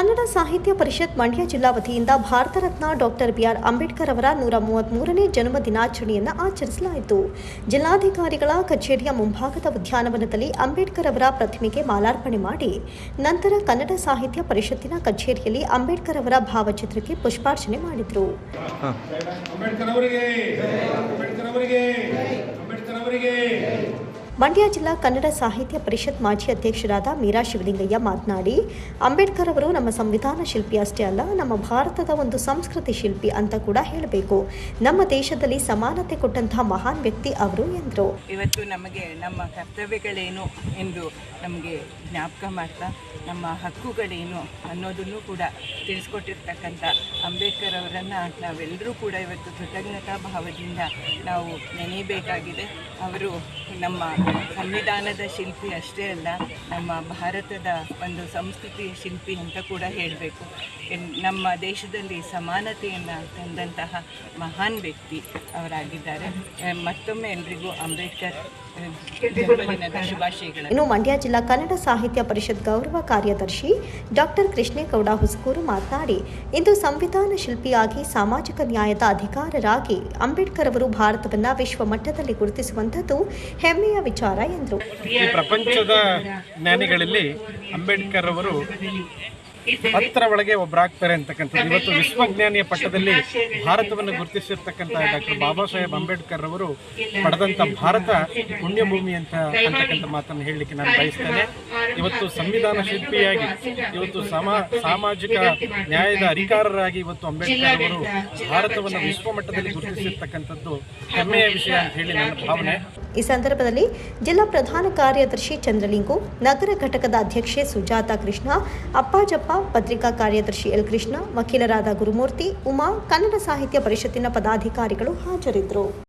ಕನ್ನಡ ಸಾಹಿತ್ಯ ಪರಿಷತ್ ಮಂಡ್ಯ ಜಿಲ್ಲಾ ವತಿಯಿಂದ Bharat Ratna doctor B R Ambedkar ಅವರ ನೂರ ಮೂವತ್ಮೂರನೇ ಜನ್ಮ ದಿನಾಚರಣೆಯನ್ನು ಆಚರಿಸಲಾಯಿತು. ಜಿಲ್ಲಾಧಿಕಾರಿಗಳ ಕಚೇರಿಯ ಮುಂಭಾಗದ ಉದ್ಯಾನವನದಲ್ಲಿ ಅಂಬೇಡ್ಕರ್ ಅವರ ಪ್ರತಿಮೆಗೆ ಮಾಲಾರ್ಪಣೆ ಮಾಡಿ, ನಂತರ ಕನ್ನಡ ಸಾಹಿತ್ಯ ಪರಿಷತ್ತಿನ ಕಚೇರಿಯಲ್ಲಿ ಅಂಬೇಡ್ಕರ್ ಅವರ ಭಾವಚಿತ್ರಕ್ಕೆ ಪುಷ್ಪಾರ್ಚನೆ ಮಾಡಿದರು ಅಂಬೇಡ್ಕರ್ ಅವರಿಗೆ ಅಂಬೇಡ್ಕರ್ ಅವರಿಗೆ ಅಂಬೇಡ್ಕರ್ ಅವರಿಗೆ ಮಂಡ್ಯ ಜಿಲ್ಲಾ ಕನ್ನಡ ಸಾಹಿತ್ಯ ಪರಿಷತ್ ಮಾಜಿ ಅಧ್ಯಕ್ಷರಾದ ಮೀರಾ ಶಿವಲಿಂಗಯ್ಯ ಮಾತನಾಡಿ, ಅಂಬೇಡ್ಕರ್ ಅವರು ನಮ್ಮ ಸಂವಿಧಾನ ಶಿಲ್ಪಿ ಅಷ್ಟೇ ಅಲ್ಲ, ನಮ್ಮ ಭಾರತದ ಒಂದು ಸಂಸ್ಕೃತಿ ಶಿಲ್ಪಿ ಅಂತ ಕೂಡ ಹೇಳಬೇಕು. ನಮ್ಮ ದೇಶದಲ್ಲಿ ಸಮಾನತೆ ಕೊಟ್ಟಂತಹ ಮಹಾನ್ ವ್ಯಕ್ತಿ ಅವರು ಎಂದರು. ಇವತ್ತು ನಮಗೆ ನಮ್ಮ ಕರ್ತವ್ಯಗಳೇನು ಎಂದು ನಮಗೆ ಜ್ಞಾಪಕ ಮಾಡ್ತಾ, ನಮ್ಮ ಹಕ್ಕುಗಳೇನು ಅನ್ನೋದನ್ನು ಕೂಡ ತಿಳಿಸ್ಕೊಟ್ಟಿರ್ತಕ್ಕಂಥ ಅಂಬೇಡ್ಕರ್ ಅವರನ್ನು ನಾವೆಲ್ಲರೂ ಕೂಡ ಇವತ್ತು ಕೃತಜ್ಞತಾ ಭಾವದಿಂದ ನಾವು ನೆನೆಯಬೇಕಾಗಿದೆ. ಅವರು ನಮ್ಮ ಸಂವಿಧಾನದ ಶಿಲ್ಪಿ ಅಷ್ಟೇ ಅಲ್ಲ, ನಮ್ಮ ಭಾರತದ ಒಂದು ಸಂಸ್ಕೃತಿಯ ಶಿಲ್ಪಿ ಅಂತ ಕೂಡ ಹೇಳಬೇಕು. ನಮ್ಮ ದೇಶದಲ್ಲಿ ಸಮಾನತೆಯನ್ನು ತಂದಂತಹ ಮಹಾನ್ ವ್ಯಕ್ತಿ ಅವರಾಗಿದ್ದಾರೆ. ಮತ್ತೊಮ್ಮೆ ಎಲ್ರಿಗೂ ಅಂಬೇಡ್ಕರ್ ಇನ್ನು ಮಂಡ್ಯ ಜಿಲ್ಲಾ ಕನ್ನಡ ಸಾಹಿತ್ಯ ಪರಿಷತ್ ಗೌರವ ಕಾರ್ಯದರ್ಶಿ ಡಾಕ್ಟರ್ ಕೃಷ್ಣೇಗೌಡ ಹುಸ್ಕೂರು ಮಾತನಾಡಿ, ಇಂದು ಸಂವಿಧಾನ ಶಿಲ್ಪಿಯಾಗಿ ಸಾಮಾಜಿಕ ನ್ಯಾಯದ ಅಧಿಕಾರರಾಗಿ ಅಂಬೇಡ್ಕರ್ ಅವರು ಭಾರತವನ್ನು ವಿಶ್ವ ಮಟ್ಟದಲ್ಲಿ ಗುರುತಿಸುವಂಥದ್ದು ಹೆಮ್ಮೆಯ ವಿಚಾರ. ಎಂದರು. ಈ ಪ್ರಪಂಚದ ಜ್ಞಾನಿಗಳಲ್ಲಿ ಅಂಬೇಡ್ಕರ್ ಅವರು ಹತ್ತರ ಒಳಗೆ ಒಬ್ಬರಾಗ್ತಾರೆ ಅಂತಕ್ಕಂಥದ್ದು. ಇವತ್ತು ವಿಶ್ವಜ್ಞಾನಿಯ ಪಟ್ಟದಲ್ಲಿ ಭಾರತವನ್ನು ಗುರುತಿಸಿರ್ತಕ್ಕಂಥ ಡಾಕ್ಟರ್ ಬಾಬಾ ಸಾಹೇಬ್ ಅಂಬೇಡ್ಕರ್ ಅವರು ಪಡೆದಂಥ ಭಾರತ ಪುಣ್ಯಭೂಮಿ ಅಂತ ಅಂತಕ್ಕಂಥ ಮಾತನ್ನು ಹೇಳಲಿಕ್ಕೆ ನಾನು ಬಯಸ್ತೇನೆ. ಇವತ್ತು ಸಂವಿಧಾನ ಶಿಲ್ಪಿಯಾಗಿ, ಇವತ್ತು ಸಮ, ಸಾಮಾಜಿಕ ನ್ಯಾಯದ ಅಧಿಕಾರರಾಗಿ ಇವತ್ತು ಅಂಬೇಡ್ಕರ್ ಅವರು ಭಾರತವನ್ನು ವಿಶ್ವ ಮಟ್ಟದಲ್ಲಿ ಗುರುತಿಸಿರ್ತಕ್ಕಂಥದ್ದು ಹೆಮ್ಮೆಯ ವಿಷಯ ಅಂತ ಹೇಳಿ ನನ್ನ ಭಾವನೆ. ಈ ಸಂದರ್ಭದಲ್ಲಿ ಜಿಲ್ಲಾ ಪ್ರಧಾನ ಕಾರ್ಯದರ್ಶಿ ಚಂದ್ರಲಿಂಗು, ನಗರ ಘಟಕದ ಅಧ್ಯಕ್ಷೆ ಸುಜಾತ ಕೃಷ್ಣ ಅಪ್ಪಾಜಪ್ಪ ಪತ್ರಿಕಾ ಕಾರ್ಯದರ್ಶಿ ಎಲ್ ಕೃಷ್ಣ ವಕೀಲರಾದ ಗುರುಮೂರ್ತಿ ಉಮಾ ಕನ್ನಡ ಸಾಹಿತ್ಯ ಪರಿಷತ್ತಿನ ಪದಾಧಿಕಾರಿಗಳು ಹಾಜರಿದ್ದರು.